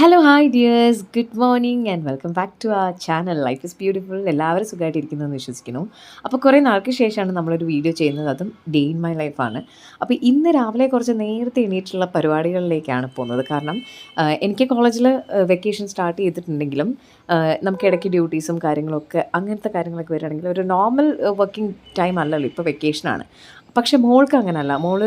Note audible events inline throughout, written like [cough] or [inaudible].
Hello hi dears good morning and welcome back to ആ channel life is beautiful എല്ലാവരും സുഖമായിട്ടിരിക്കുന്നു എന്ന് വിശ്വസിക്കുന്നു. അപ്പോൾ കുറേ നാൾക്ക് ശേഷമാണ് നമ്മളൊരു വീഡിയോ ചെയ്യുന്നത്. അതും ഡേ ഇൻ മൈ ലൈഫാണ് അപ്പോൾ ഇന്ന് രാവിലെ കുറച്ച് നേരത്തെ എണീറ്റുള്ള പരിപാടികളിലേക്കാണ് പോകുന്നത്. കാരണം എനിക്ക് കോളേജിൽ വെക്കേഷൻ സ്റ്റാർട്ട് ചെയ്തിട്ടുണ്ടെങ്കിലും നമുക്ക് ഇടയ്ക്ക് ഡ്യൂട്ടീസും കാര്യങ്ങളൊക്കെ അങ്ങനത്തെ കാര്യങ്ങളൊക്കെ വരികയാണെങ്കിൽ ഒരു നോർമൽ വർക്കിംഗ് ടൈം അല്ലല്ലോ. ഇപ്പോൾ വെക്കേഷനാണ് പക്ഷേ മോൾക്ക് അങ്ങനല്ല. മോൾ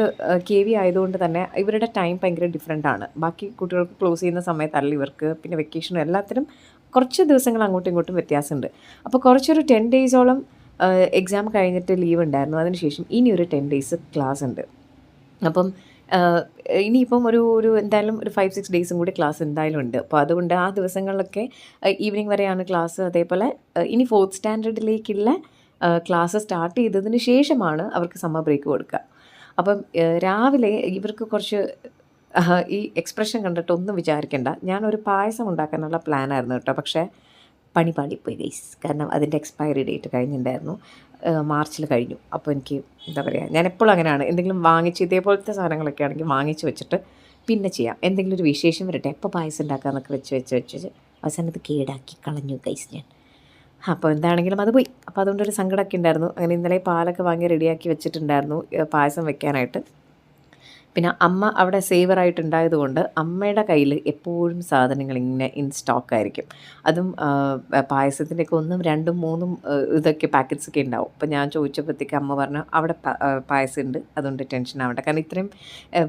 കെ വി ആയതുകൊണ്ട് തന്നെ ഇവരുടെ ടൈം ഭയങ്കര ഡിഫറെന്റ് ആണ്. ബാക്കി കുട്ടികൾക്ക് ക്ലോസ് ചെയ്യുന്ന സമയത്തല്ല ഇവർക്ക്. പിന്നെ വെക്കേഷനും എല്ലാത്തിനും കുറച്ച് ദിവസങ്ങൾ അങ്ങോട്ടും ഇങ്ങോട്ടും വ്യത്യാസമുണ്ട്. അപ്പോൾ കുറച്ചൊരു ടെൻ ഡേയ്സോളം എക്സാം കഴിഞ്ഞിട്ട് ലീവ് ഉണ്ടായിരുന്നു. അതിനുശേഷം ഇനി ഒരു ടെൻ ഡേയ്സ് ക്ലാസ് ഉണ്ട്. അപ്പം ഇനിയിപ്പം ഒരു ഒരു എന്തായാലും ഒരു ഫൈവ് സിക്സ് ഡേയ്സും കൂടി ക്ലാസ് എന്തായാലും ഉണ്ട്. അപ്പോൾ അതുകൊണ്ട് ആ ദിവസങ്ങളിലൊക്കെ ഈവനിങ് വരെയാണ് ക്ലാസ് അതേപോലെ ഇനി ഫോർത്ത് സ്റ്റാൻഡേർഡിലേക്കുള്ള ക്ലാസ് സ്റ്റാർട്ട് ചെയ്തതിന് ശേഷമാണ് അവർക്ക് സമ്മർ ബ്രേക്ക് കൊടുക്കുക. അപ്പം രാവിലെ ഇവർക്ക് കുറച്ച് ഈ എക്സ്പ്രഷൻ കണ്ടിട്ട് ഒന്നും വിചാരിക്കേണ്ട. ഞാനൊരു പായസം ഉണ്ടാക്കാനുള്ള പ്ലാനായിരുന്നു കേട്ടോ. പക്ഷേ പണി പാടിപ്പോയി ഗൈസ് കാരണം അതിന്റെ എക്സ്പയറി ഡേറ്റ് കഴിഞ്ഞിട്ടുണ്ടായിരുന്നു. മാർച്ചിൽ കഴിഞ്ഞു. അപ്പോൾ എനിക്ക് എന്താ പറയുക ഞാൻ എപ്പോഴും അങ്ങനെയാണ്. എന്തെങ്കിലും വാങ്ങിച്ച് ഇതേപോലത്തെ സാധനങ്ങളൊക്കെ ആണെങ്കിൽ വാങ്ങിച്ച് വെച്ചിട്ട് പിന്നെ ചെയ്യാം. എന്തെങ്കിലും ഒരു വിശേഷം വരട്ടെ. എപ്പോൾ പായസം ഉണ്ടാക്കാമെന്നൊക്കെ വെച്ച് വെച്ച് വെച്ച് വെച്ച് അവസാനം അത് കേടാക്കി കളഞ്ഞു ഗൈസ് ഞാൻ. അപ്പോൾ എന്താണെങ്കിലും അത് പോയി. അപ്പോൾ അതുകൊണ്ടൊരു സങ്കടമൊക്കെ ഉണ്ടായിരുന്നു. അങ്ങനെ ഇന്നലെ പാലൊക്കെ വാങ്ങി റെഡിയാക്കി വെച്ചിട്ടുണ്ടായിരുന്നു പായസം വെക്കാനായിട്ട്. പിന്നെ അമ്മ അവിടെ സേവറായിട്ടുണ്ടായതുകൊണ്ട് അമ്മയുടെ കയ്യിൽ എപ്പോഴും സാധനങ്ങൾ ഇങ്ങനെ ഇൻ സ്റ്റോക്ക് ആയിരിക്കും. അതും പായസത്തിന്റെയൊക്കെ ഒന്നും രണ്ടും മൂന്നും ഇതൊക്കെ പാക്കറ്റ്സ് ഒക്കെ ഉണ്ടാവും. അപ്പോൾ ഞാൻ ചോദിച്ചപ്പോഴത്തേക്ക് അമ്മ പറഞ്ഞു അവിടെ പായസം ഉണ്ട് അതുകൊണ്ട് ടെൻഷൻ ആവണ്ട. കാരണം ഇത്രയും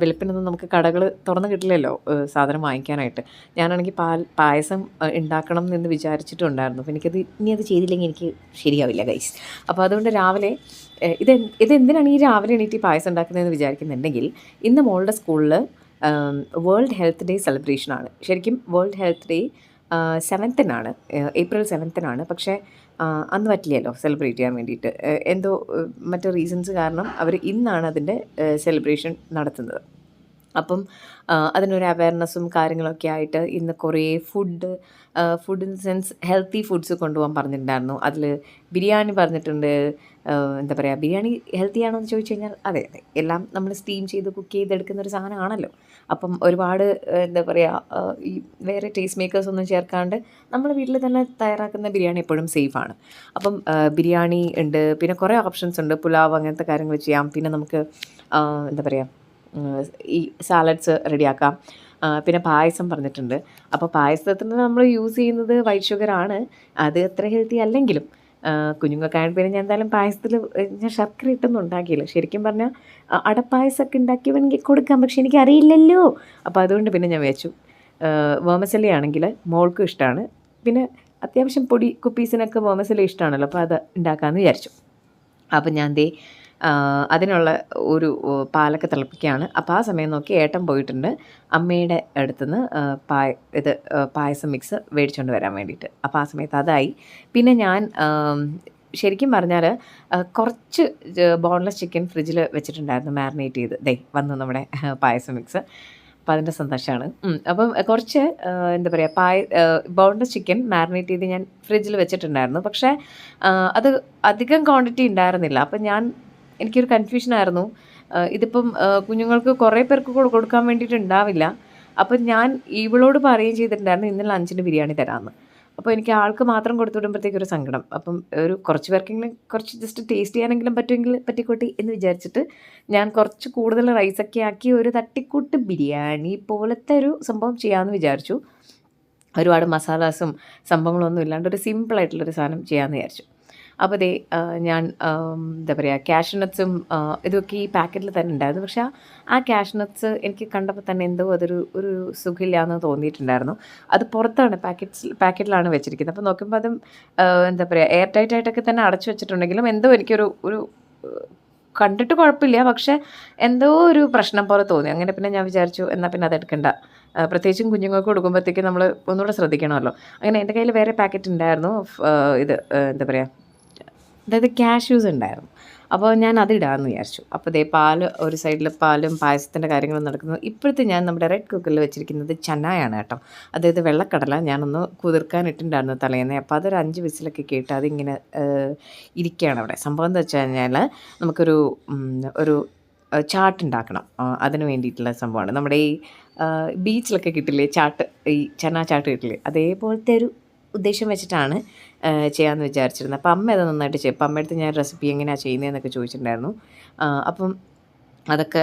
വെളുപ്പിനൊന്നും നമുക്ക് കടകൾ തുറന്ന് കിട്ടില്ലല്ലോ സാധനം വാങ്ങിക്കാനായിട്ട്. ഞാനാണെങ്കിൽ പാൽ പായസം ഉണ്ടാക്കണം എന്ന് വിചാരിച്ചിട്ടുണ്ടായിരുന്നു. അപ്പോൾ എനിക്കത് ഇനി അത് ചെയ്തില്ലെങ്കിൽ എനിക്ക് ശരിയാവില്ല ഗൈസ് അപ്പോൾ അതുകൊണ്ട് രാവിലെ ഇത് ഇതെന്തിനാണ് ഈ രാവിലെ എണീറ്റ് പായസം ഉണ്ടാക്കുന്നതെന്ന് വിചാരിക്കുന്നുണ്ടെങ്കിൽ ഇന്ന് മോളുടെ സ്കൂളിൽ വേൾഡ് ഹെൽത്ത് ഡേ സെലിബ്രേഷൻ ആണ്. ശരിക്കും വേൾഡ് ഹെൽത്ത് ഡേ സെവൻത്തിനാണ് ഏപ്രിൽ സെവൻത്തിനാണ് പക്ഷേ അന്ന് പറ്റില്ലല്ലോ സെലിബ്രേറ്റ് ചെയ്യാൻ വേണ്ടിയിട്ട്. എന്തോ മറ്റു റീസൺസ് കാരണം അവർ ഇന്നാണ് അതിന്റെ സെലിബ്രേഷൻ നടത്തുന്നത്. അപ്പം അതിനൊരു അവയർനെസ്സും കാര്യങ്ങളൊക്കെ ആയിട്ട് ഇന്ന് കുറേ food food in sense healthy foods കൊണ്ടുപോകാൻ പറഞ്ഞിട്ടുണ്ടായിരുന്നു. അതിൽ ബിരിയാണി പറഞ്ഞിട്ടുണ്ട്. എന്താ പറയുക ബിരിയാണി ഹെൽത്തി ആണോ എന്ന് ചോദിച്ചു കഴിഞ്ഞാൽ അതെ അതെ. എല്ലാം നമ്മൾ സ്റ്റീം ചെയ്ത് കുക്ക് ചെയ്തെടുക്കുന്ന ഒരു സാധനമാണല്ലോ. അപ്പം ഒരുപാട് എന്താ പറയുക ഈ വേറെ ടേസ്റ്റ് മേക്കേഴ്സ് ഒന്നും ചേർക്കാണ്ട് നമ്മൾ വീട്ടിൽ തന്നെ തയ്യാറാക്കുന്ന ബിരിയാണി എപ്പോഴും സേഫാണ് അപ്പം ബിരിയാണി ഉണ്ട് പിന്നെ കുറേ ഓപ്ഷൻസ് ഉണ്ട്. പുലാവ് അങ്ങനത്തെ കാര്യങ്ങൾ ചെയ്യാം. പിന്നെ നമുക്ക് എന്താ പറയുക ഈ സാലഡ്സ് റെഡിയാക്കാം. പിന്നെ പായസം പറഞ്ഞിട്ടുണ്ട്. അപ്പോൾ പായസത്തിന് നമ്മൾ യൂസ് ചെയ്യുന്നത് വൈറ്റ് ഷുഗർ ആണ്. അത് അത്ര ഹെൽത്തി അല്ലെങ്കിലും കുഞ്ഞുങ്ങൾക്കായാലും പിന്നെ ഞാൻ എന്തായാലും പായസത്തിൽ ഞാൻ ശർക്കര ഇട്ടൊന്നും ഉണ്ടാക്കിയില്ല. ശരിക്കും പറഞ്ഞാൽ അടപ്പായസമൊക്കെ ഉണ്ടാക്കിയവനെങ്കിൽ കൊടുക്കാം. പക്ഷെ എനിക്ക് അറിയില്ലല്ലോ അപ്പോൾ അതുകൊണ്ട് പിന്നെ ഞാൻ വെച്ചു. വേമസല്ലി ആണെങ്കിൽ മോൾക്കും ഇഷ്ടമാണ് പിന്നെ അത്യാവശ്യം പൊടി കുപ്പീസിനൊക്കെ വേമസല്ലി ഇഷ്ടമാണല്ലോ അപ്പോൾ അത് ഉണ്ടാക്കാമെന്ന് വിചാരിച്ചു. അപ്പോൾ ഞാൻ ദേ അതിനുള്ള ഒരു പാലൊക്കെ തിളപ്പിക്കുകയാണ്. അപ്പോൾ ആ സമയം നോക്കി ഏട്ടൻ പോയിട്ടുണ്ട്. അമ്മയുടെ അടുത്തുനിന്ന് പായ ഇത് പായസം മിക്സ് മേടിച്ചുകൊണ്ട് വരാൻ വേണ്ടിയിട്ട്. അപ്പോൾ ആ സമയത്ത് അതായി. പിന്നെ ഞാൻ ശരിക്കും പറഞ്ഞാൽ കുറച്ച് ബോൺലെസ് ചിക്കൻ ഫ്രിഡ്ജിൽ വെച്ചിട്ടുണ്ടായിരുന്നു മാരിനേറ്റ് ചെയ്ത്. ദേ വന്നു നമ്മുടെ പായസം മിക്സ്. അപ്പോൾ അതിന്റെ സന്തോഷമാണ് അപ്പം കുറച്ച് എന്താ പറയുക പായ ബോൺലെസ് ചിക്കൻ മാരിനേറ്റ് ചെയ്ത് ഞാൻ ഫ്രിഡ്ജിൽ വെച്ചിട്ടുണ്ടായിരുന്നു. പക്ഷേ അത് അധികം ക്വാണ്ടിറ്റി ഉണ്ടായിരുന്നില്ല. അപ്പം ഞാൻ എനിക്കൊരു കൺഫ്യൂഷനായിരുന്നു ഇതിപ്പം കുഞ്ഞുങ്ങൾക്ക് കുറേ പേർക്ക് കൊടുക്കാൻ വേണ്ടിയിട്ട് ഉണ്ടാവില്ല അപ്പം ഞാൻ ഇവളോട് പറയുകയും ചെയ്തിട്ടുണ്ടായിരുന്നു ഇന്ന് ലഞ്ചിന് ബിരിയാണി തരാമെന്ന് അപ്പോൾ എനിക്ക് ആൾക്ക് മാത്രം കൊടുത്തു വിടുമ്പോഴത്തേക്ക് ഒരു സങ്കടം. അപ്പം ഒരു കുറച്ച് പേർക്കെങ്കിലും കുറച്ച് ജസ്റ്റ് ടേസ്റ്റ് ചെയ്യാനെങ്കിലും പറ്റുമെങ്കിൽ പറ്റിക്കോട്ടെ എന്ന് വിചാരിച്ചിട്ട് ഞാൻ കുറച്ച് കൂടുതൽ റൈസൊക്കെ ആക്കി ഒരു തട്ടിക്കൂട്ട് ബിരിയാണി പോലത്തെ ഒരു സംഭവം ചെയ്യാമെന്ന് വിചാരിച്ചു. ഒരുപാട് മസാലാസും സംഭവങ്ങളൊന്നും ഇല്ലാണ്ട് ഒരു സിമ്പിളായിട്ടുള്ളൊരു സാധനം ചെയ്യാമെന്ന് വിചാരിച്ചു. അപ്പോൾ ദേ ഞാൻ എന്താ പറയുക ക്യാഷ് നട്ട്സും ഇതൊക്കെ ഈ പാക്കറ്റിൽ തന്നെ ഉണ്ടായിരുന്നു. പക്ഷേ ആ- ക്യാഷ് നട്ട്സ് എനിക്ക് കണ്ടപ്പോൾ തന്നെ എന്തോ അതൊരു ഒരു സുഖമില്ലാന്ന് തോന്നിയിട്ടുണ്ടായിരുന്നു. അത് പുറത്താണ് പാക്കറ്റ്സ് പാക്കറ്റിലാണ് വെച്ചിരിക്കുന്നത്. അപ്പോൾ നോക്കുമ്പോൾ അതും എന്താ പറയുക എയർ ടൈറ്റ് ആയിട്ടൊക്കെ തന്നെ അടച്ചു വെച്ചിട്ടുണ്ടെങ്കിലും എന്തോ എനിക്കൊരു ഒരു കണ്ടിട്ട് കുഴപ്പമില്ല. പക്ഷേ എന്തോ ഒരു പ്രശ്നം പോലെ തോന്നി. അങ്ങനെ പിന്നെ ഞാൻ വിചാരിച്ചു എന്നാൽ പിന്നെ അത് എടുക്കണ്ട. പ്രത്യേകിച്ചും കുഞ്ഞുങ്ങൾക്ക് കൊടുക്കുമ്പോഴത്തേക്ക് നമ്മൾ ഒന്നുകൂടെ ശ്രദ്ധിക്കണമല്ലോ. അങ്ങനെ എന്റെ കയ്യിൽ വേറെ പാക്കറ്റ് ഉണ്ടായിരുന്നു. ഇത് എന്താ പറയുക അതായത് ക്യാഷ്യൂസ് ഉണ്ടായിരുന്നു. അപ്പോൾ ഞാൻ അതിടാമെന്ന് വിചാരിച്ചു. അപ്പോൾ ദേ പാൽ ഒരു സൈഡിൽ പാലും പായസത്തിന്റെ കാര്യങ്ങളും നടക്കുന്നു. ഇപ്പോഴത്തെ ഞാൻ നമ്മുടെ റെഡ് കുക്കറിൽ വെച്ചിരിക്കുന്നത് ചെന്നായാണ് കേട്ടോ. അതായത് വെള്ളക്കടല ഞാനൊന്ന് കുതിർക്കാൻ ഇട്ടിട്ടുണ്ടായിരുന്നു തലേന്ന്. അപ്പോൾ അതൊരു അഞ്ച് വിസിലൊക്കെ കേട്ട് അതിങ്ങനെ ഇരിക്കുകയാണ് അവിടെ. സംഭവം എന്താ വെച്ച് കഴിഞ്ഞാൽ നമുക്കൊരു ഒരു ചാട്ടുണ്ടാക്കണം അതിന് വേണ്ടിയിട്ടുള്ള സംഭവമാണ്. നമ്മുടെ ഈ ബീച്ചിലൊക്കെ കിട്ടില്ലേ ചാട്ട്? ഈ ചന ചാട്ട് കിട്ടില്ലേ? അതേപോലത്തെ ഒരു ഉദ്ദേശം വെച്ചിട്ടാണ് ചെയ്യാമെന്ന് വിചാരിച്ചിരുന്നത്. അപ്പം അമ്മ അത് നന്നായിട്ട് ചെയ്യും അപ്പം അമ്മയടുത്ത് ഞാൻ റെസിപ്പി എങ്ങനെയാണ് ചെയ്യുന്നതെന്നൊക്കെ ചോദിച്ചിട്ടുണ്ടായിരുന്നു. അപ്പം അതൊക്കെ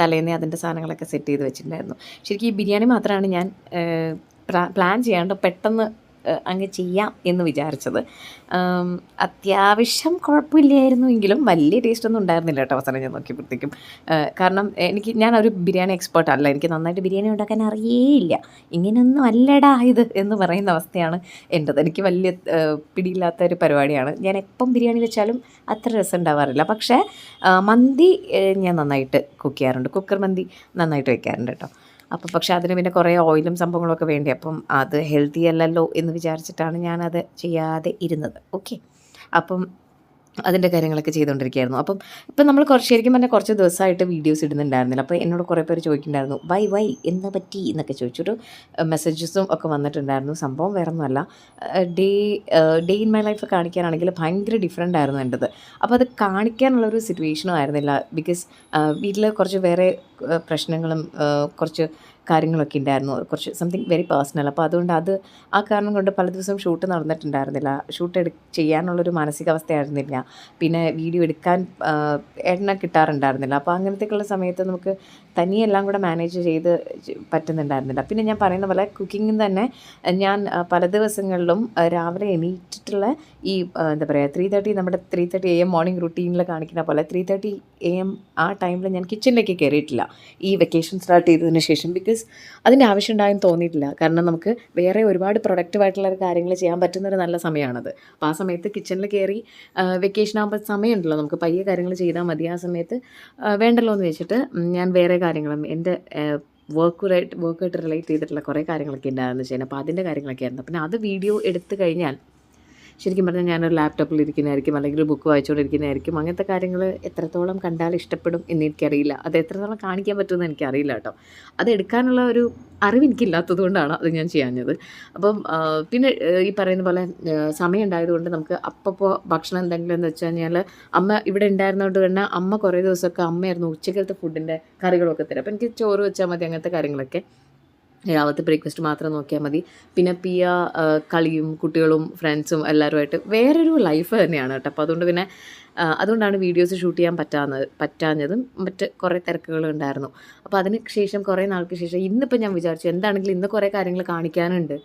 തലേന്ന് അതിന്റെ സാധനങ്ങളൊക്കെ സെറ്റ് ചെയ്ത് വെച്ചിട്ടുണ്ടായിരുന്നു. ശരിക്കും ഈ ബിരിയാണി മാത്രമാണ് ഞാൻ പ്ലാൻ ചെയ്യാണ്ട് പെട്ടെന്ന് അങ്ങ് ചെയ്യാം എന്ന് വിചാരിച്ചത്. അത്യാവശ്യം കുഴപ്പമില്ലായിരുന്നു എങ്കിലും വലിയ ടേസ്റ്റ് ഒന്നും ഉണ്ടായിരുന്നില്ല കേട്ടോ അവസാനം ഞാൻ നോക്കിയപ്പോഴത്തേക്കും. കാരണം എനിക്ക് ഞാൻ ഒരു ബിരിയാണി എക്സ്പേർട്ട് അല്ല. എനിക്ക് നന്നായിട്ട് ബിരിയാണി ഉണ്ടാക്കാൻ അറിയേയില്ല. ഇങ്ങനെയൊന്നും അല്ലടാ ഇത് എന്ന് പറയുന്ന അവസ്ഥയാണ് എന്റെത്. എനിക്ക് വലിയ പിടിയില്ലാത്ത ഒരു പരിപാടിയാണ്. ഞാൻ എപ്പം ബിരിയാണി വെച്ചാലും അത്ര രസം ഉണ്ടാവാറില്ല. പക്ഷേ മന്തി ഞാൻ നന്നായിട്ട് കുക്ക് ചെയ്യാറുണ്ട്. കുക്കർ മന്തി നന്നായിട്ട് വയ്ക്കാറുണ്ട് കേട്ടോ. അപ്പോൾ പക്ഷേ അതിന് പിന്നെ കുറേ ഓയിലും സംഭവങ്ങളൊക്കെ വേണ്ടി. അപ്പം അത് ഹെൽത്തി അല്ലല്ലോ എന്ന് വിചാരിച്ചിട്ടാണ് ഞാനത് ചെയ്യാതെ ഇരുന്നത്. ഓക്കെ. അപ്പം അതിന്റെ കാര്യങ്ങളൊക്കെ ചെയ്തുകൊണ്ടിരിക്കുകയായിരുന്നു അപ്പം ഇപ്പം നമ്മൾ കുറച്ച് ശരിക്കും പറഞ്ഞാൽ കുറച്ച് ദിവസമായിട്ട് വീഡിയോസ് ഇടുന്നുണ്ടായിരുന്നില്ല. അപ്പോൾ എന്നോട് കുറേ പേര് ചോദിക്കുന്നുണ്ടായിരുന്നു വൈ വൈ എന്താ പറ്റി? എന്നൊക്കെ ചോദിച്ചൊരു മെസ്സേജസും ഒക്കെ വന്നിട്ടുണ്ടായിരുന്നു. സംഭവം വേറെ ഒന്നുമല്ല day day in my life കാണിക്കാനാണെങ്കിൽ ഭയങ്കര ഡിഫറെന്റ് ആയിരുന്നു എന്റെത്. അപ്പോൾ അത് കാണിക്കാനുള്ളൊരു സിറ്റുവേഷനും ആയിരുന്നില്ല. ബിക്കോസ് വീട്ടിൽ കുറച്ച് വേറെ പ്രശ്നങ്ങളും കുറച്ച് കാര്യങ്ങളൊക്കെ ഉണ്ടായിരുന്നു കുറച്ച് സംതിങ് വെരി പേഴ്സണൽ അപ്പോൾ അതുകൊണ്ട് അത് ആ കാരണം കൊണ്ട് പല ദിവസം ഷൂട്ട് നടന്നിട്ടുണ്ടായിരുന്നില്ല. ഷൂട്ട് എടു ചെയ്യാനുള്ളൊരു മാനസികാവസ്ഥയായിരുന്നില്ല. പിന്നെ വീഡിയോ എടുക്കാൻ എണ്ണ കിട്ടാറുണ്ടായിരുന്നില്ല. അപ്പോൾ അങ്ങനത്തേക്കുള്ള സമയത്ത് നമുക്ക് തനിയെ എല്ലാം കൂടെ മാനേജ് ചെയ്ത് പറ്റുന്നുണ്ടായിരുന്നില്ല. പിന്നെ ഞാൻ പറയുന്ന പോലെ കുക്കിങ്ങിൽ തന്നെ ഞാൻ പല ദിവസങ്ങളിലും രാവിലെ എണീറ്റിട്ടുള്ള ഈ എന്താ പറയുക ത്രീ തേർട്ടി നമ്മുടെ three thirty A M morning റുട്ടീനിൽ കാണിക്കുന്ന പോലെ ത്രീ തേർട്ടി എ എം ആ ടൈമിൽ ഞാൻ കിച്ചണിലേക്ക് കയറിയിട്ടില്ല ഈ വെക്കേഷൻ സ്റ്റാർട്ട് ചെയ്തതിന് ശേഷം ബിക്കോസ് അതിന്റെ ആവശ്യം ഉണ്ടായെന്ന് തോന്നിയിട്ടില്ല. കാരണം നമുക്ക് വേറെ ഒരുപാട് പ്രൊഡക്റ്റീവായിട്ടുള്ള കാര്യങ്ങൾ ചെയ്യാൻ പറ്റുന്ന ഒരു നല്ല സമയമാണത്. അപ്പോൾ ആ സമയത്ത് കിച്ചണിൽ കയറി വെക്കേഷൻ ആകുമ്പോൾ സമയമുണ്ടല്ലോ. നമുക്ക് പയ്യെ കാര്യങ്ങൾ ചെയ്താൽ മതി. ആ സമയത്ത് വേണ്ടല്ലോ എന്ന് വെച്ചിട്ട് ഞാൻ വേറെ കാര്യങ്ങളും എന്റെ വർക്കുമായിട്ട് വർക്കായിട്ട് റിലേറ്റ് ചെയ്തിട്ടുള്ള കുറേ കാര്യങ്ങളൊക്കെ ഉണ്ടായിരുന്നു ചെയ്യുന്നത്. അപ്പോൾ അതിന്റെ കാര്യങ്ങളൊക്കെ ആയിരുന്നു. പിന്നെ അത് വീഡിയോ എടുത്തു കഴിഞ്ഞാൽ ശരിക്കും പറഞ്ഞാൽ ഞാനൊരു ലാപ്ടോപ്പിൽ ഇരിക്കുന്നതായിരിക്കും അല്ലെങ്കിൽ ബുക്ക് വായിച്ചുകൊണ്ടിരിക്കുന്നതായിരിക്കും അങ്ങനത്തെ കാര്യങ്ങൾ എത്രത്തോളം കണ്ടാൽ ഇഷ്ടപ്പെടും എന്ന് എനിക്കറിയില്ല. അത് എത്രത്തോളം കാണിക്കാൻ പറ്റുമെന്ന് എനിക്കറിയില്ല കേട്ടോ. അത് എടുക്കാനുള്ള ഒരു അറിവ് എനിക്കില്ലാത്തത് കൊണ്ടാണ് അത് ഞാൻ ചെയ്യാഞ്ഞത്. അപ്പം പിന്നെ ഈ പറയുന്ന പോലെ സമയം ഉണ്ടായതുകൊണ്ട് നമുക്ക് അപ്പോൾ ഭക്ഷണം എന്തെങ്കിലും എന്ന് വെച്ച് കഴിഞ്ഞാൽ അമ്മ ഇവിടെ ഉണ്ടായിരുന്നതുകൊണ്ട് തന്നെ അമ്മ കുറേ ദിവസമൊക്കെ അമ്മയായിരുന്നു ഉച്ചക്കലത്തെ ഫുഡിന്റെ കറികളൊക്കെ തരും. അപ്പം എനിക്ക് ചോറ് വെച്ചാൽ മതി അങ്ങനത്തെ കാര്യങ്ങളൊക്കെ. രാവിലത്തെ ബ്രേക്ക്ഫാസ്റ്റ് മാത്രം നോക്കിയാൽ മതി. പിന്നെ പിയ കളിയും കുട്ടികളും ഫ്രണ്ട്സും എല്ലാവരുമായിട്ട് വേറൊരു ലൈഫ് തന്നെയാണ് കേട്ടോ. അപ്പോൾ അതുകൊണ്ട് പിന്നെ അതുകൊണ്ടാണ് വീഡിയോസ് ഷൂട്ട് ചെയ്യാൻ പറ്റാവുന്നത് പറ്റാഞ്ഞതും മറ്റ് കുറേ തിരക്കുകളും ഉണ്ടായിരുന്നു. അപ്പോൾ അതിന് ശേഷം കുറേ നാൾക്ക് ശേഷം ഇന്നിപ്പോൾ ഞാൻ വിചാരിച്ചു എന്താണെങ്കിലും ഇന്ന് കുറേ കാര്യങ്ങൾ കാണിക്കാനുണ്ട്.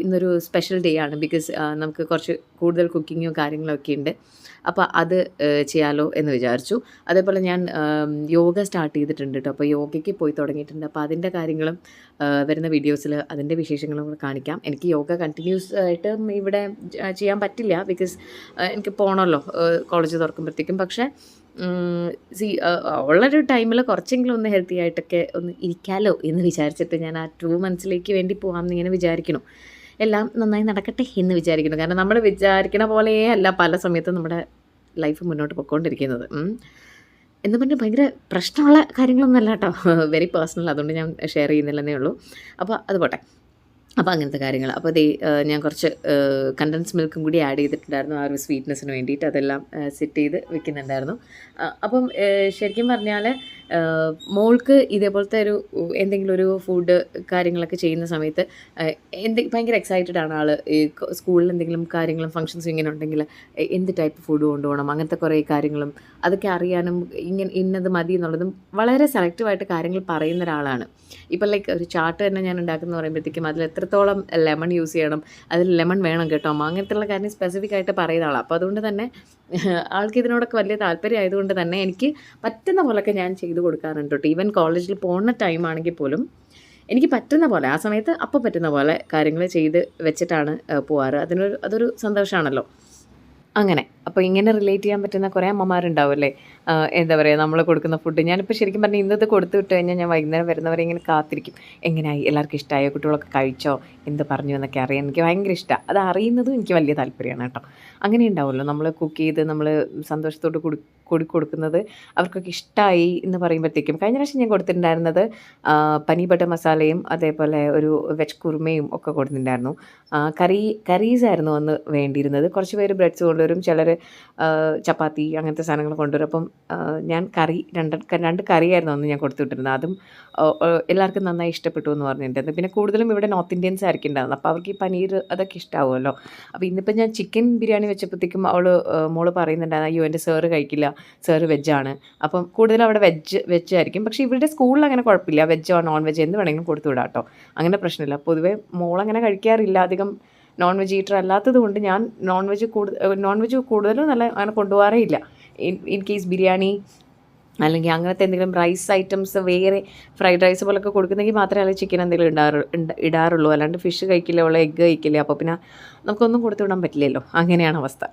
ഇന്നൊരു സ്പെഷ്യൽ ഡേ ആണ് ബിക്കോസ് നമുക്ക് കുറച്ച് കൂടുതൽ കുക്കിങ്ങും കാര്യങ്ങളൊക്കെ ഉണ്ട്. അപ്പോൾ അത് ചെയ്യാലോ എന്ന് വിചാരിച്ചു. അതേപോലെ ഞാൻ യോഗ സ്റ്റാർട്ട് ചെയ്തിട്ടുണ്ട് കേട്ടോ. അപ്പോൾ യോഗയ്ക്ക് പോയി തുടങ്ങിയിട്ടുണ്ട്. അപ്പോൾ അതിന്റെ കാര്യങ്ങളും വരുന്ന വീഡിയോസിൽ അതിന്റെ വിശേഷങ്ങളും കൂടെ കാണിക്കാം. എനിക്ക് യോഗ കണ്ടിന്യൂസ് ആയിട്ട് ഇവിടെ ചെയ്യാൻ പറ്റില്ല ബിക്കോസ് എനിക്ക് പോകണമല്ലോ കോളേജ് തുറക്കുമ്പോഴത്തേക്കും പക്ഷേ സി ഉള്ളൊരു ടൈമിൽ കുറച്ചെങ്കിലും ഒന്ന് ഹെൽത്തി ആയിട്ടൊക്കെ ഒന്ന് ഇരിക്കാലോ എന്ന് വിചാരിച്ചിട്ട് ഞാൻ ആ ടു മന്ത്സിലേക്ക് വേണ്ടി പോകാമെന്ന് ഇങ്ങനെ വിചാരിക്കണം എല്ലാം നന്നായി നടക്കട്ടെ എന്ന് വിചാരിക്കുന്നു. കാരണം നമ്മൾ വിചാരിക്കണ പോലെയേ അല്ല പല സമയത്തും നമ്മുടെ ലൈഫ് മുന്നോട്ട് പോയിക്കൊണ്ടിരിക്കുന്നത് എന്ന് പറഞ്ഞാൽ ഭയങ്കര പ്രശ്നമുള്ള കാര്യങ്ങളൊന്നും അല്ല കേട്ടോ. വെരി പേഴ്സണൽ അതുകൊണ്ട് ഞാൻ ഷെയർ ചെയ്യുന്നില്ലെന്നേ ഉള്ളൂ. അപ്പോൾ അത് പോട്ടെ. അപ്പോൾ അങ്ങനത്തെ കാര്യങ്ങൾ അപ്പോൾ ദേ ഞാൻ കുറച്ച് കണ്ടൻസ് മിൽക്കും കൂടി ആഡ് ചെയ്തിട്ടുണ്ടായിരുന്നു ആ ഒരു സ്വീറ്റ്നെസ്സിന് വേണ്ടിയിട്ട്. അതെല്ലാം സെറ്റ് ചെയ്ത് വെക്കുന്നുണ്ടായിരുന്നു. അപ്പം ശരിക്കും പറഞ്ഞാൽ മോൾക്ക് ഇതേപോലത്തെ ഒരു എന്തെങ്കിലും ഒരു ഫുഡ് കാര്യങ്ങളൊക്കെ ചെയ്യുന്ന സമയത്ത് എന്ത് ഭയങ്കര എക്സൈറ്റഡ് ആണ് ആൾ സ്കൂളിൽ എന്തെങ്കിലും കാര്യങ്ങളും ഫങ്ഷൻസ് ഇങ്ങനെ ഉണ്ടെങ്കിൽ എന്ത് ടൈപ്പ് ഫുഡ് കൊണ്ടുപോകണം? അങ്ങനത്തെ കുറേ കാര്യങ്ങളും അതൊക്കെ അറിയാനും ഇങ്ങനെ ഇന്നത് മതി എന്നുള്ളതും വളരെ സെലക്റ്റീവായിട്ട് കാര്യങ്ങൾ പറയുന്ന ഒരാളാണ്. ഇപ്പം ലൈക്ക് ഒരു ചാർട്ട് തന്നെ ഞാൻ ഉണ്ടാക്കുന്ന പറയുമ്പോഴത്തേക്കും അതിൽ എത്രത്തോളം ലെമൺ യൂസ് ചെയ്യണം അതിൽ ലെമൺ വേണം കേട്ടോ അങ്ങനത്തെയുള്ള കാര്യം സ്പെസിഫിക് ആയിട്ട് പറയുന്ന ആളാണ് അപ്പോൾ അതുകൊണ്ട് തന്നെ [laughs] ആൾക്ക് ഇതിനോടൊക്കെ വലിയ താല്പര്യം ആയതുകൊണ്ട് തന്നെ എനിക്ക് പറ്റുന്ന പോലൊക്കെ ഞാൻ ചെയ്തു കൊടുക്കാറുണ്ട് കേട്ടോ. ഈവൻ കോളേജിൽ പോകുന്ന ടൈം ആണെങ്കിൽ പോലും എനിക്ക് പറ്റുന്ന പോലെ ആ സമയത്ത് അപ്പോൾ പറ്റുന്ന പോലെ കാര്യങ്ങൾ ചെയ്ത് വെച്ചിട്ടാണ് പോവാറ്. അതിനൊരു അതൊരു സന്തോഷമാണല്ലോ അങ്ങനെ. അപ്പോൾ ഇങ്ങനെ റിലേറ്റ് ചെയ്യാൻ പറ്റുന്ന കുറേ അമ്മമാരുണ്ടാവും അല്ലേ? എന്താ പറയുക നമ്മൾ കൊടുക്കുന്ന ഫുഡ് ഞാനിപ്പോൾ ശരിക്കും പറഞ്ഞാൽ ഇന്നത് കൊടുത്തു വിട്ട് കഴിഞ്ഞാൽ ഞാൻ വൈകുന്നേരം വരുന്നവരെ ഇങ്ങനെ കാത്തിരിക്കും. എങ്ങനെയായി എല്ലാവർക്കും ഇഷ്ടമായോ കുട്ടികളൊക്കെ കഴിച്ചോ? എന്ത് പറഞ്ഞു എന്നൊക്കെ അറിയാൻ എനിക്ക് ഭയങ്കര ഇഷ്ടമാണ് അത് അറിയുന്നതും എനിക്ക് വലിയ താല്പര്യമാണ് കേട്ടോ. അങ്ങനെ ഉണ്ടാവുമല്ലോ. നമ്മൾ കുക്ക് ചെയ്ത് നമ്മൾ സന്തോഷത്തോട് കൊടു കൂടി കൊടുക്കുന്നത് അവർക്കൊക്കെ ഇഷ്ടമായി എന്ന് പറയുമ്പോഴത്തേക്കും. കഴിഞ്ഞ പ്രാവശ്യം ഞാൻ കൊടുത്തിട്ടുണ്ടായിരുന്നത് പനി ബട്ടർ മസാലയും അതേപോലെ ഒരു വെജ് കുറുമയും ഒക്കെ കൊടുത്തിട്ടുണ്ടായിരുന്നു. കറി കറീസ് ആയിരുന്നു അന്ന് വേണ്ടിയിരുന്നത്. കുറച്ച് പേര് ബ്രെഡ്സ് കൊണ്ടുവരും. ചിലർ ചപ്പാത്തി അങ്ങനത്തെ സാധനങ്ങൾ കൊണ്ടുവരും. അപ്പം ഞാൻ കറി രണ്ട് രണ്ട് കറിയായിരുന്നു അന്ന് ഞാൻ കൊടുത്തു വിട്ടിരുന്നത് അതും എല്ലാവർക്കും നന്നായി ഇഷ്ടപ്പെട്ടു എന്ന് പറഞ്ഞിട്ടുണ്ടായിരുന്നു പിന്നെ കൂടുതലും ഇവിടെ നോർത്ത് ഇന്ത്യൻസ് ആയിരിക്കും ഉണ്ടാകുന്നത് അപ്പോൾ അവർക്ക് ഈ പനീർ അതൊക്കെ ഇഷ്ടമാവുമല്ലോ അപ്പോൾ ഇന്നിപ്പോൾ ഞാൻ ചിക്കൻ ബിരിയാണി വെച്ചപ്പോഴത്തേക്കും അവൾ മോൾ പറയുന്നുണ്ടായിരുന്നു അയ്യോ എന്റെ സാറ് കഴിക്കില്ല. സാറ് വെജാണ് അപ്പം കൂടുതലും അവിടെ വെജ് വെജ് ആയിരിക്കും. പക്ഷേ ഇവരുടെ സ്കൂളിൽ അങ്ങനെ കുഴപ്പമില്ല. വെജോ നോൺ വെജ് എന്ത് വേണമെങ്കിലും കൊടുത്തു വിടാം കേട്ടോ. അങ്ങനെ പ്രശ്നമില്ല. പൊതുവേ മോളങ്ങനെ കഴിക്കാറില്ല. അധികം നോൺ വെജ് ഈറ്റർ അല്ലാത്തത് കൊണ്ട് ഞാൻ നോൺ വെജ് കൂടുതൽ നോൺ വെജ് കൂടുതലും നല്ല അങ്ങനെ കൊണ്ടുപോകാറേ ഇല്ല. ഇൻ കേസ് ബിരിയാണി അല്ലെങ്കിൽ അങ്ങനത്തെ എന്തെങ്കിലും റൈസ് ഐറ്റംസ് വേറെ ഫ്രൈഡ് റൈസ് പോലൊക്കെ കൊടുക്കുന്നെങ്കിൽ മാത്രമേ അല്ലെങ്കിൽ ചിക്കൻ എന്തെങ്കിലും ഇടാറ് ഇടാറുള്ളൂ. അല്ലാണ്ട് ഫിഷ് കഴിക്കില്ല ഉള്ള എഗ്ഗ് കഴിക്കില്ല. അപ്പോൾ പിന്നെ നമുക്കൊന്നും കൊടുത്തു വിടാൻ പറ്റില്ലല്ലോ. അങ്ങനെയാണ് അവസ്ഥ.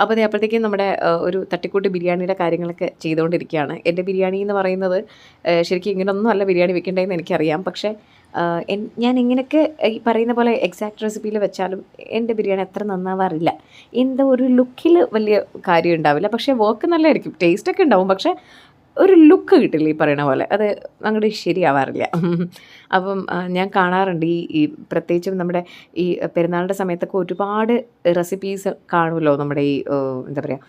അപ്പോൾ അതേ അപ്പോഴത്തേക്കും നമ്മുടെ ഒരു തട്ടിക്കൂട്ട് ബിരിയാണിയുടെ കാര്യങ്ങളൊക്കെ ചെയ്തുകൊണ്ടിരിക്കുകയാണ്. എന്റെ ബിരിയാണി എന്ന് പറയുന്നത് ശരിക്കും ഇങ്ങനെയൊന്നും അല്ല ബിരിയാണി വെക്കേണ്ടതെന്ന് എനിക്കറിയാം. പക്ഷേ ഞാൻ ഇങ്ങനെയൊക്കെ ഈ പറയുന്ന പോലെ എക്സാക്ട് റെസിപ്പിയിൽ വെച്ചാലും എന്റെ ബിരിയാണി അത്ര നന്നാവാറില്ല. എന്താ ഒരു ലുക്കിൽ വലിയ കാര്യം ഉണ്ടാവില്ല. പക്ഷേ വർക്ക് നല്ലതായിരിക്കും ടേസ്റ്റൊക്കെ ഉണ്ടാവും. പക്ഷേ ഒരു ലുക്ക് കിട്ടില്ല ഈ പറയുന്ന പോലെ. അത് അങ്ങോട്ട് ശരിയാവാറില്ല. [laughs] അപ്പം ഞാൻ കാണാറുണ്ട് ഈ ഈ പ്രത്യേകിച്ചും നമ്മുടെ ഈ പെരുന്നാളിന്റെ സമയത്തൊക്കെ ഒരുപാട് റെസിപ്പീസ് കാണുമല്ലോ നമ്മുടെ ഈ എന്താ പറയുക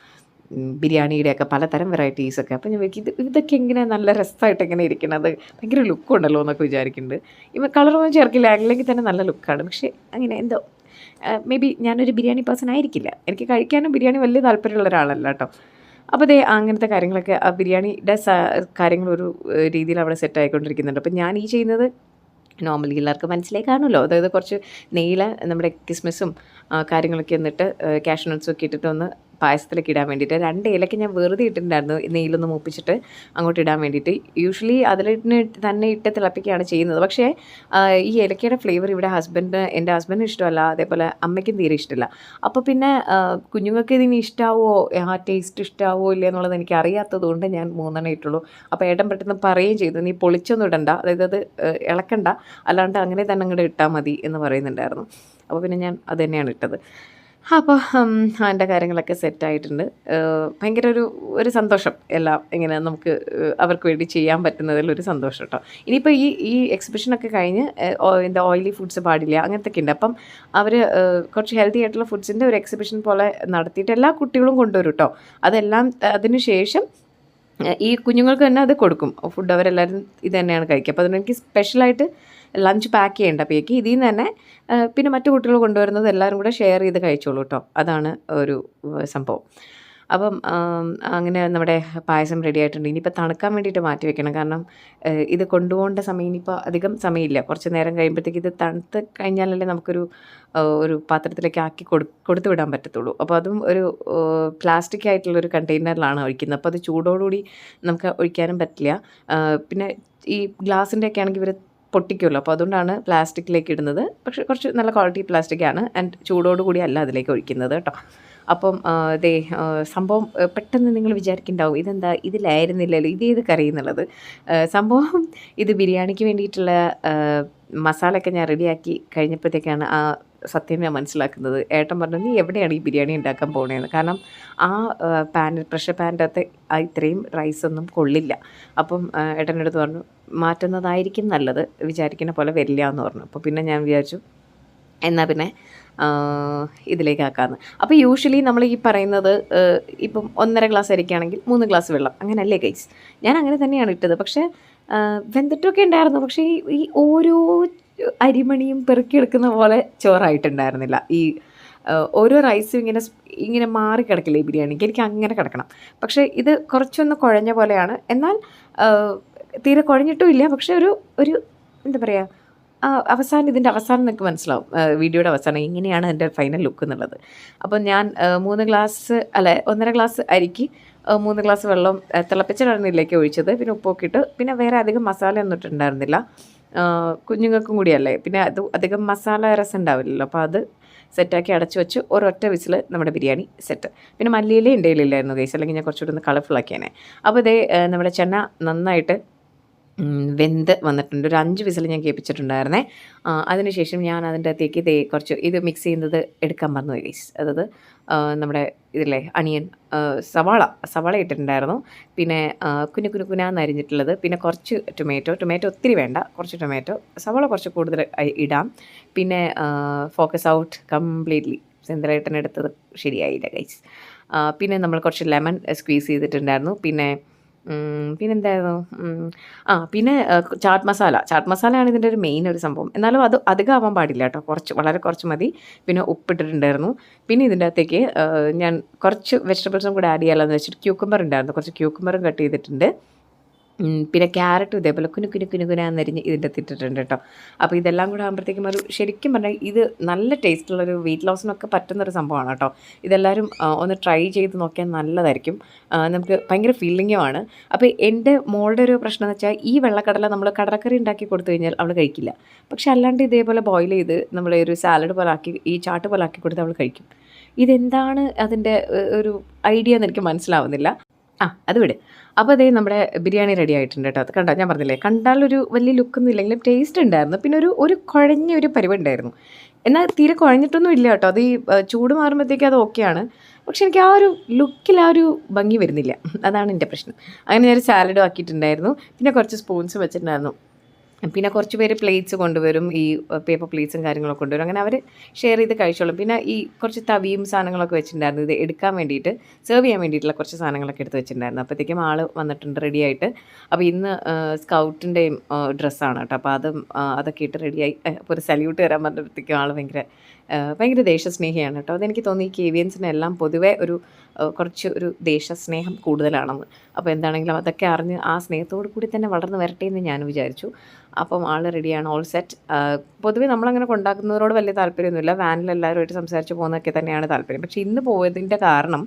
ബിരിയാണിയുടെയൊക്കെ പലതരം വെറൈറ്റീസൊക്കെ അപ്പോൾ ഞാൻ ഇത് ഇതൊക്കെ എങ്ങനെ നല്ല രസമായിട്ട് എങ്ങനെ ഇരിക്കണത്? ഭയങ്കര ലുക്ക് ഉണ്ടല്ലോ എന്നൊക്കെ വിചാരിക്കുന്നുണ്ട് ഇവ കളറൊന്നും ചേർക്കില്ല അല്ലെങ്കിൽ തന്നെ നല്ല ലുക്കാണ് പക്ഷേ അങ്ങനെ എന്തോ മേ ബി ഞാനൊരു ബിരിയാണി പേഴ്സൺ ആയിരിക്കില്ല. എനിക്ക് കഴിക്കാനും ബിരിയാണി വലിയ താല്പര്യമുള്ള ഒരാളല്ല കേട്ടോ. അപ്പോൾ അതേ അങ്ങനത്തെ കാര്യങ്ങളൊക്കെ ആ ബിരിയാണിയുടെ കാര്യങ്ങൾ ഒരു രീതിയിൽ അവിടെ സെറ്റ് ആയിക്കൊണ്ടിരിക്കുന്നുണ്ട്. അപ്പോൾ ഞാൻ ഈ ചെയ്യുന്നത് നോർമലി എല്ലാവർക്കും മനസ്സിലായി കാണുമല്ലോ. അതായത് കുറച്ച് നെയ്യിൽ നമ്മുടെ ക്രിസ്മസും കാര്യങ്ങളൊക്കെ എന്നിട്ട് ക്യാഷ് നോട്ട്സും ഒക്കെ ഇട്ടിട്ട് ഒന്ന് പായസത്തിലേക്ക് ഇടാൻ വേണ്ടിയിട്ട്. രണ്ട് ഇലയ്ക്ക് ഞാൻ വെറുതെ ഇട്ടിട്ടുണ്ടായിരുന്നു. നെയ്യിലൊന്ന് മൂപ്പിച്ചിട്ട് അങ്ങോട്ട് ഇടാൻ വേണ്ടിയിട്ട്. യൂഷ്വലി അതിലിട്ടിന് തന്നെ ഇട്ട് തിളപ്പിക്കുകയാണ് ചെയ്യുന്നത്. പക്ഷേ ഈ ഇലക്കയുടെ ഫ്ലേവർ ഇവിടെ ഹസ്ബൻഡ് എന്റെ ഹസ്ബൻഡിന് ഇഷ്ടമല്ല. അതേപോലെ അമ്മയ്ക്കും തീരെ ഇഷ്ടമില്ല. അപ്പോൾ പിന്നെ കുഞ്ഞുങ്ങൾക്ക് ഇതിന് ഇഷ്ടാവോ? ആ ടേസ്റ്റ് ഇഷ്ടാവോ ഇല്ലേ എന്നുള്ളത് എനിക്ക് അറിയാത്തത് കൊണ്ട് ഞാൻ മൂന്നെണ്ണം ഇട്ടുള്ളൂ. അപ്പോൾ ഏട്ടൻ പെട്ടെന്ന് പറയുകയും ചെയ്തു നീ പൊളിച്ചൊന്നും ഇടണ്ട. അതായത് അത് ഇളക്കണ്ട. അല്ലാണ്ട് അങ്ങനെ തന്നെ അങ്ങോട്ട് ഇട്ടാൽ മതി എന്ന് പറയുന്നുണ്ടായിരുന്നു. അപ്പോൾ പിന്നെ ഞാൻ അത് തന്നെയാണ് ഇട്ടത്. അപ്പോൾ അതിന്റെ കാര്യങ്ങളൊക്കെ സെറ്റായിട്ടുണ്ട് ഭയങ്കര ഒരു ഒരു സന്തോഷം എല്ലാം ഇങ്ങനെ നമുക്ക് അവർക്ക് വേണ്ടി ചെയ്യാൻ പറ്റുന്നതിൽ ഒരു സന്തോഷം കേട്ടോ ഇനിയിപ്പോൾ ഈ ഈ എക്സിബിഷനൊക്കെ കഴിഞ്ഞ് എന്താ ഓയിലി ഫുഡ്സ് പാടില്ല അങ്ങനത്തെ ഉണ്ട്. അപ്പം അവർ കുറച്ച് ഹെൽത്തി ആയിട്ടുള്ള ഫുഡ്സിന്റെ ഒരു എക്സിബിഷൻ പോലെ നടത്തിയിട്ട് എല്ലാ കുട്ടികളും കൊണ്ടുവരും കേട്ടോ അതെല്ലാം അതിന് ശേഷം ഈ കുഞ്ഞുങ്ങൾക്ക് തന്നെ അത് കൊടുക്കും. ഫുഡ് അവരെല്ലാവരും ഇത് തന്നെയാണ് കഴിക്കുക. അപ്പോൾ അതിനെനിക്ക് സ്പെഷ്യലായിട്ട് ലഞ്ച് പാക്ക് ചെയ്യേണ്ട അപ്പോഴേക്ക് ഇതിൽ നിന്ന് തന്നെ പിന്നെ മറ്റു കുട്ടികൾ കൊണ്ടുവരുന്നത് എല്ലാവരും കൂടെ ഷെയർ ചെയ്ത് കഴിച്ചോളൂ കേട്ടോ അതാണ് ഒരു സംഭവം. അപ്പം അങ്ങനെ നമ്മുടെ പായസം റെഡി ആയിട്ടുണ്ട്. ഇനിയിപ്പോൾ തണുക്കാൻ വേണ്ടിയിട്ട് മാറ്റി വെക്കണം. കാരണം ഇത് കൊണ്ടുപോകേണ്ട സമയം ഇനിയിപ്പോൾ അധികം സമയമില്ല. കുറച്ച് നേരം കഴിയുമ്പോഴത്തേക്ക് ഇത് തണുത്ത് കഴിഞ്ഞാലല്ലേ നമുക്കൊരു ഒരു പാത്രത്തിലേക്ക് ആക്കി കൊടു കൊടുത്തു വിടാൻ പറ്റത്തുള്ളൂ. അപ്പോൾ അതും ഒരു പ്ലാസ്റ്റിക് ആയിട്ടുള്ളൊരു കണ്ടെയ്നറിലാണ് ഒഴിക്കുന്നത്. അപ്പോൾ അത് ചൂടോടുകൂടി നമുക്ക് ഒഴിക്കാനും പറ്റില്ല. പിന്നെ ഈ ഗ്ലാസിന്റെയൊക്കെ ആണെങ്കിൽ ഇവർ പൊട്ടിക്കുമല്ലോ. അപ്പോൾ അതുകൊണ്ടാണ് പ്ലാസ്റ്റിക്കിലേക്ക് ഇടുന്നത്. പക്ഷേ കുറച്ച് നല്ല ക്വാളിറ്റി പ്ലാസ്റ്റിക് ആണ് ആൻഡ് ചൂടോടുകൂടി അല്ല അതിലേക്ക് ഒഴിക്കുന്നത് കേട്ടോ. അപ്പം ഇതേ സംഭവം പെട്ടെന്ന് നിങ്ങൾ വിചാരിക്കുന്നുണ്ടാവും ഇതെന്താ ഇതിലായിരുന്നില്ലല്ലോ ഇതേത് കറി എന്നുള്ളത്. സംഭവം ഇത് ബിരിയാണിക്ക് വേണ്ടിയിട്ടുള്ള മസാലയൊക്കെ ഞാൻ റെഡിയാക്കി കഴിഞ്ഞപ്പോഴത്തേക്കാണ് ആ സത്യം ഞാൻ മനസ്സിലാക്കുന്നത്. ഏട്ടൻ പറഞ്ഞു നീ എവിടെയാണ് ഈ ബിരിയാണി ഉണ്ടാക്കാൻ പോകണേന്ന് കാരണം ആ പാൻ പ്രഷർ പാന്റെ അകത്ത് ഇത്രയും റൈസൊന്നും കൊള്ളില്ല. അപ്പം ഏട്ടന്റെ അടുത്ത് പറഞ്ഞു മാറ്റുന്നതായിരിക്കും നല്ലത്. വിചാരിക്കുന്ന പോലെ വരില്ല എന്ന് പറഞ്ഞു. അപ്പോൾ പിന്നെ ഞാൻ വിചാരിച്ചു എന്നാൽ പിന്നെ ഇതിലേക്ക് ആക്കാമെന്ന് അപ്പോൾ യൂഷ്വലി നമ്മൾ ഈ പറയുന്നത് ഇപ്പം ഒന്നര ഗ്ലാസ് അരിക്കുകയാണെങ്കിൽ മൂന്ന് ഗ്ലാസ് വെള്ളം. അങ്ങനെയല്ലേ ഗൈസ് ഞാൻ അങ്ങനെ തന്നെയാണ് ഇട്ടത്. പക്ഷേ വെന്തിട്ടൊക്കെ ഉണ്ടായിരുന്നു. പക്ഷേ ഈ ഓരോ അരിമണിയും പെറുക്കിയെടുക്കുന്ന പോലെ ചോറായിട്ടുണ്ടായിരുന്നില്ല. ഈ ഓരോ റൈസും ഇങ്ങനെ ഇങ്ങനെ മാറി കിടക്കില്ല ബിരിയാണിക്ക്? എനിക്ക് അങ്ങനെ കിടക്കണം. പക്ഷേ ഇത് കുറച്ചൊന്ന് കുഴഞ്ഞ പോലെയാണ്. എന്നാൽ തീരെ കുഴഞ്ഞിട്ടും ഇല്ല. പക്ഷേ ഒരു ഒരു എന്താ പറയുക അവസാനം ഇതിന്റെ അവസാനം നിങ്ങൾക്ക് മനസ്സിലാവും. വീഡിയോയുടെ അവസാനം ഇങ്ങനെയാണ് എന്റെ ഫൈനൽ ലുക്ക് എന്നുള്ളത്. അപ്പോൾ ഞാൻ മൂന്ന് ഗ്ലാസ് അല്ല ഒന്നര ഗ്ലാസ് അരിക്ക് മൂന്ന് ഗ്ലാസ് വെള്ളം തിളപ്പിച്ചിട്ടാണ് ഇതിലേക്ക് ഒഴിച്ചത്. പിന്നെ ഉപ്പൊക്കെ ഇട്ട് പിന്നെ വേറെ അധികം മസാല ഒന്നും ഇട്ടുണ്ടായിരുന്നില്ല കുഞ്ഞുങ്ങൾക്കും കൂടിയല്ലേ? പിന്നെ അത് അധികം മസാല രസം ഉണ്ടാവില്ലല്ലോ. അപ്പോൾ അത് സെറ്റാക്കി അടച്ചു വെച്ച് ഒരൊറ്റ വിസിൽ നമ്മുടെ ബിരിയാണി സെറ്റ് പിന്നെ മല്ലിയില ഉണ്ടെങ്കിലില്ലായിരുന്നു ഗൈസ് അല്ലെങ്കിൽ ഞാൻ കുറച്ചുകൂടി ഒന്ന് കളർഫുൾ ആക്കിയേനെ. അപ്പോൾ ഇതേ നമ്മുടെ ചെന്ന നന്നായിട്ട് വെന്ത് വന്നിട്ടുണ്ട്. ഒരു അഞ്ച് വിസിൽ ഞാൻ കേൾപ്പിച്ചിട്ടുണ്ടായിരുന്നേ. അതിനുശേഷം ഞാൻ അതിന്റെ അകത്തേക്ക് കുറച്ച് ഇത് മിക്സ് ചെയ്യുന്നത് എടുക്കാൻ മറന്നു ഗൈസ് അതായത് നമ്മുടെ ഇതില്ലേ അണിയൻ സവാള സവാള ഇട്ടിട്ടുണ്ടായിരുന്നു. പിന്നെ കുഞ്ഞു കുഞ്ഞു കുനാന്ന് അരിഞ്ഞിട്ടുള്ളത്. പിന്നെ കുറച്ച് ടൊമാറ്റോ ടൊമാറ്റോ ഒത്തിരി വേണ്ട കുറച്ച് ടൊമാറ്റോ സവാള കുറച്ച് കൂടുതൽ ഇടാം. പിന്നെ ഫോക്കസ് ഔട്ട് കംപ്ലീറ്റ്ലി സെന്തലേട്ടൻ എടുത്തത് ശരിയായില്ല ഗൈസ് പിന്നെ നമ്മൾ കുറച്ച് ലെമൺ സ്ക്വീസ് ചെയ്തിട്ടുണ്ടായിരുന്നു. പിന്നെ പിന്നെന്തായിരുന്നു? ആ പിന്നെ ചാട്ട് മസാല. ചാട്ട് മസാലയാണ് ഇതിന്റെ ഒരു മെയിൻ ഒരു സംഭവം. എന്നാലും അത് അധികം ആവാൻ പാടില്ല കേട്ടോ. കുറച്ച് വളരെ കുറച്ച് മതി. പിന്നെ ഉപ്പിട്ടിട്ടുണ്ടായിരുന്നു. പിന്നെ ഇതിന്റെ അകത്തേക്ക് ഞാൻ കുറച്ച് വെജിറ്റബിൾസും കൂടെ ആഡ് ചെയ്യാമല്ലോ എന്ന് വെച്ചിട്ട് ക്യൂക്കുംബർ ഉണ്ടായിരുന്നു. കുറച്ച് ക്യൂക്കുംബറും കട്ട് ചെയ്തിട്ടുണ്ട്. പിന്നെ ക്യാരറ്റും ഇതേപോലെ കുനു കുനു കുനു കുനാന്നരിഞ്ഞ് ഇതിന്റെ അകത്ത് ഇട്ടിട്ടുണ്ട് കേട്ടോ. അപ്പോൾ ഇതെല്ലാം കൂടെ ആകുമ്പോഴത്തേക്കും ഒരു ശരിക്കും പറഞ്ഞാൽ ഇത് നല്ല ടേസ്റ്റുള്ളൊരു വെയിറ്റ് ലോസിനൊക്കെ പറ്റുന്നൊരു സംഭവമാണ് കേട്ടോ. ഇതെല്ലാവരും ഒന്ന് ട്രൈ ചെയ്ത് നോക്കിയാൽ നല്ലതായിരിക്കും. നമുക്ക് ഭയങ്കര ഫീലിങ്ങുമാണ് അപ്പോൾ എന്റെ മോളുടെ ഒരു പ്രശ്നം എന്ന് വെച്ചാൽ ഈ വെള്ളക്കടല നമ്മൾ കടലക്കറി ഉണ്ടാക്കി കൊടുത്തു കഴിഞ്ഞാൽ അവൾ കഴിക്കില്ല. പക്ഷെ അല്ലാണ്ട് ഇതേപോലെ ബോയിൽ ചെയ്ത് നമ്മൾ ഒരു സാലഡ് പോലെ ആക്കി ഈ ചാട്ട് പോലെ ആക്കി കൊടുത്ത് അവൾ കഴിക്കും. ഇതെന്താണ് അതിന്റെ ഒരു ഐഡിയ എന്ന് എനിക്ക് മനസ്സിലാവുന്നില്ല. ആ അത് അപ്പോൾ അതേ നമ്മുടെ ബിരിയാണി റെഡി ആയിട്ടുണ്ട് കേട്ടോ. അത് കണ്ടോ? ഞാൻ പറഞ്ഞില്ലേ കണ്ടാൽ ഒരു വലിയ ലുക്കൊന്നും ഇല്ലെങ്കിലും ടേസ്റ്റ് ഉണ്ടായിരുന്നു. പിന്നെ ഒരു ഒരു കുഴഞ്ഞ ഒരു പരിവ് ഉണ്ടായിരുന്നു. എന്നാൽ തീരെ കുഴഞ്ഞിട്ടൊന്നും ഇല്ല കേട്ടോ. അത് ഈ ചൂട് മാറുമ്പോഴത്തേക്കും അത് ഓക്കെയാണ് പക്ഷെ എനിക്ക് ആ ഒരു ലുക്കിൽ ആ ഒരു ഭംഗി വരുന്നില്ല. അതാണ് എന്റെ പ്രശ്നം. അങ്ങനെ ഞാൻ സാലഡും ആക്കിയിട്ടുണ്ടായിരുന്നു. പിന്നെ കുറച്ച് സ്പൂൺസ് വെച്ചിട്ടുണ്ടായിരുന്നു. പിന്നെ കുറച്ച് പേര് പ്ലേറ്റ്സ് കൊണ്ടുവരും ഈ പേപ്പർ പ്ലേറ്റ്സും കാര്യങ്ങളൊക്കെ കൊണ്ടുവരും. അങ്ങനെ അവർ ഷെയർ ചെയ്ത് കഴിച്ചോളും. പിന്നെ ഈ കുറച്ച് തവിയും സാധനങ്ങളൊക്കെ വെച്ചിട്ടുണ്ടായിരുന്നു. ഇത് എടുക്കാൻ വേണ്ടിയിട്ട് സെർവ് ചെയ്യാൻ വേണ്ടിയിട്ടുള്ള കുറച്ച് സാധനങ്ങളൊക്കെ എടുത്ത് വെച്ചിട്ടുണ്ടായിരുന്നു. അപ്പോഴത്തേക്കും ആൾ വന്നിട്ടുണ്ട് റെഡി ആയിട്ട്. അപ്പോൾ ഇന്ന് സ്കൗട്ടിന്റെയും ഡ്രസ്സാണ് കേട്ടോ. അപ്പോൾ അതും അതൊക്കെ ഇട്ട് റെഡിയായി ഒരു സല്യൂട്ട് തരാൻ പറഞ്ഞപ്പോഴത്തേക്കും ആൾ ഭയങ്കര ഭയങ്കര ദേശസ്നേഹിയാണ് കേട്ടോ. അതെനിക്ക് തോന്നി ഈ കേവിയൻസിനെല്ലാം പൊതുവേ ഒരു കുറച്ച് ഒരു ദേശസ്നേഹം കൂടുതലാണെന്ന്. അപ്പോൾ എന്താണെങ്കിലും അതൊക്കെ അറിഞ്ഞ് ആ സ്നേഹത്തോടു കൂടി തന്നെ വളർന്നു വരട്ടെ എന്ന് ഞാൻ വിചാരിച്ചു. അപ്പം ആൾ റെഡിയാണ് ഓൾ സെറ്റ് പൊതുവേ നമ്മളങ്ങനെ കൊണ്ടാക്കുന്നവരോട് വലിയ താല്പര്യമൊന്നുമില്ല. വാനിൽ എല്ലാവരുമായിട്ട് സംസാരിച്ച് പോകുന്നതൊക്കെ തന്നെയാണ് താല്പര്യം. പക്ഷേ ഇന്ന് പോയതിന്റെ കാരണം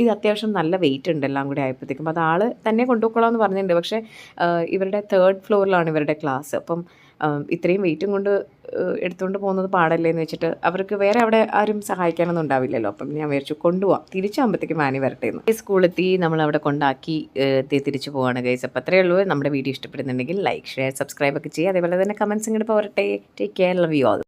ഇത് അത്യാവശ്യം നല്ല വെയിറ്റ് ഉണ്ട് എല്ലാം കൂടി ആയപ്പോഴത്തേക്കും. അത് ആൾ തന്നെ കൊണ്ടുപോയിക്കോളാം എന്ന് പറഞ്ഞിട്ടുണ്ട്. പക്ഷേ ഇവരുടെ തേർഡ് ഫ്ലോറിലാണ് ഇവരുടെ ക്ലാസ് അപ്പം ഇത്രയും വെയിറ്റും കൊണ്ട് എടുത്തുകൊണ്ട് പോകുന്നത് പാടല്ലേ എന്ന് വെച്ചിട്ട് അവർക്ക് വേറെ അവിടെ ആരും സഹായിക്കാനൊന്നും ഉണ്ടാവില്ലല്ലോ. അപ്പം ഞാൻ വിചാരിച്ചു കൊണ്ടുപോകാം തിരിച്ചാകുമ്പോഴത്തേക്കും മാനി വരട്ടെ എന്ന്. സ്കൂളെത്തി നമ്മൾ അവിടെ കൊണ്ടാക്കി തിരിച്ചു പോവാണ് ഗൈസ് അപ്പം അത്രയേ ഉള്ളൂ. നമ്മുടെ വീഡിയോ ഇഷ്ടപ്പെടുന്നുണ്ടെങ്കിൽ ലൈക്ക് ഷെയർ സബ്സ്ക്രൈബ് ഒക്കെ ചെയ്യുക. അതേപോലെ തന്നെ കമൻസ് ഇങ്ങോട്ട് പോരട്ടെ. Take care love you all